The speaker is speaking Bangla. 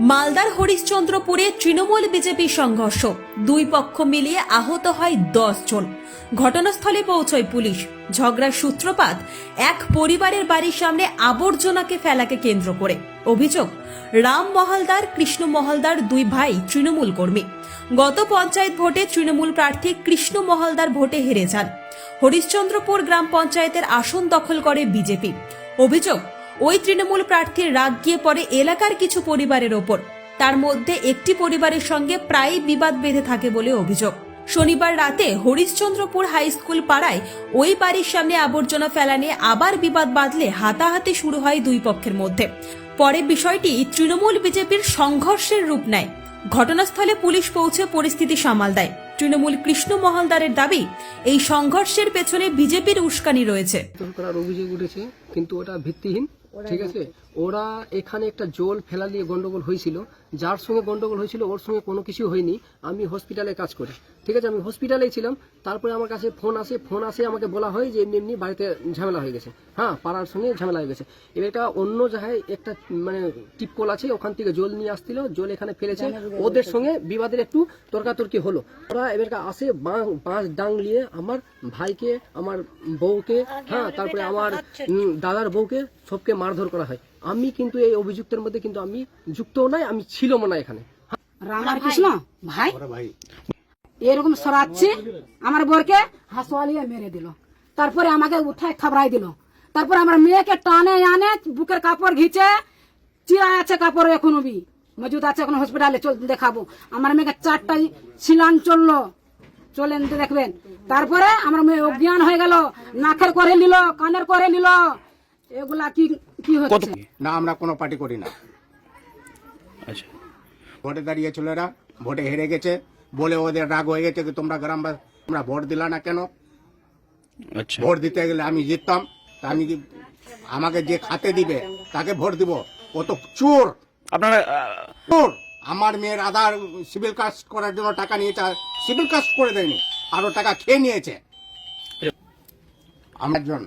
মালদার হরিশ্চন্দ্রপুরে তৃণমূল বিজেপি সংঘর্ষ। দুই পক্ষ মিলিয়ে আহত হয় দশ জন। ঘটনাস্থলে পৌঁছয় পুলিশ। ঝগড়ার সূত্রপাত, এক পরিবারের বাড়ির সামনে আবর্জনাকে ফেলাকে কেন্দ্র করে। অভিযোগ, রাম মহলদার, কৃষ্ণ মহলদার দুই ভাই তৃণমূল কর্মী। গত পঞ্চায়েত ভোটে তৃণমূল প্রার্থী কৃষ্ণ মহলদার ভোটে হেরে যান। হরিশ্চন্দ্রপুর গ্রাম পঞ্চায়েতের আসন দখল করে বিজেপি। অভিযোগ ওই তৃণমূল প্রার্থীর রাগ গিয়ে পড়ে এলাকার কিছু পরিবারের ওপর। তার মধ্যে একটি পরিবারের সঙ্গে প্রায়ই বিবাদ বেঁধে থাকে বলে অভিযোগ। শনিবার রাতে হরিশ্চন্দ্রপুর হাই স্কুল পাড়ায় ওই বাড়ির সামনে আবর্জনা ফেলা নিয়ে আবার বিবাদ বাঁধলে হাতাহাতি শুরু হয় দুই পক্ষের মধ্যে। পরে বিষয়টি তৃণমূল বিজেপির সংঘর্ষের রূপ নেয়। ঘটনাস্থলে পুলিশ পৌঁছে পরিস্থিতি সামাল দেয়। তৃণমূল কৃষ্ণ মহলদারের দাবি, এই সংঘর্ষের পেছনে বিজেপির উস্কানি রয়েছে। অভিযোগ উঠেছে, কিন্তু ওটা ভিত্তিহীন। ঠিক আছে? ওরা এখানে একটা জল ফেলা দিয়ে গন্ডগোল হয়েছিল। যার সঙ্গে গন্ডগোল হয়েছিল ওর সঙ্গে কোনো কিছু হয়নি। আমি হসপিটালে কাজ করি। ঠিক আছে? আমি হসপিটালেই ছিলাম। তারপরে আমার কাছে ফোন আসে। ফোন আসে আমাকে বলা হয় যে এমনি এমনি বাড়িতে ঝামেলা হয়ে গেছে। হ্যাঁ পাড়ার সঙ্গে ঝামেলা হয়ে গেছে। এবার এটা অন্য জায়গায় একটা মানে টিপকল আছে ওখান থেকে জল নিয়ে আসছিল। জল এখানে ফেলেছে। ওদের সঙ্গে বিবাদের একটু তর্কাতর্কি হলো। ওরা এবার আসে বাঁশ ডাং নিয়ে আমার ভাইকে আমার বউকে হ্যাঁ তারপরে আমার দাদার বউকে সবকে মারধর করা হয়। আমি কিন্তু এই অভিযুক্তের মধ্যে কিন্তু আমি যুক্তও নাই আমি ছিলও না এখানে। ভাই। এরকম সরাচ্ছে আমার বরকে হাসওয়ালিয়ে মেরে দিল। তারপরে আমাকে উঠায় খাবড়াই দিল। তারপরে আমার মেয়েকে টানে আনে বুকের কাপড় ঘিচে চিরা আছে কাপড় এখনও বি। মজুদ আছে এখন হসপিটালে চল দেখাবো। আমার মেয়েকে চারটা ছিলান চলল। চলেন তো দেখবেন। তারপরে আমার মেয়ে অজ্ঞান হয়ে গেল। নাকের করে নিল কানের করে নিল। এগুলা কি কি হচ্ছে? না আমরা কোনো পার্টি করি না। আচ্ছা। ভোটে দাঁড়িয়েছিল এরা ভোটে হেরে গেছে বলে ওদের রাগ হয়ে গেছে কি তোমরা গ্রামবাসী তোমরা ভোট দিলা না কেন? আচ্ছা। ভোট দিতে গেলে আমি জিততাম তা আমি কি আমাকে যে খাতে দিবে তাকে ভোট দিব। ও তো চোর। আপনারা চোর। আমার মেয়ের আধার সিভিল কাস্ট করার জন্য টাকা নিয়েছে সিভিল কাস্ট করে দেয়নি আরও টাকা খেয়ে নিয়েছে। আমার জন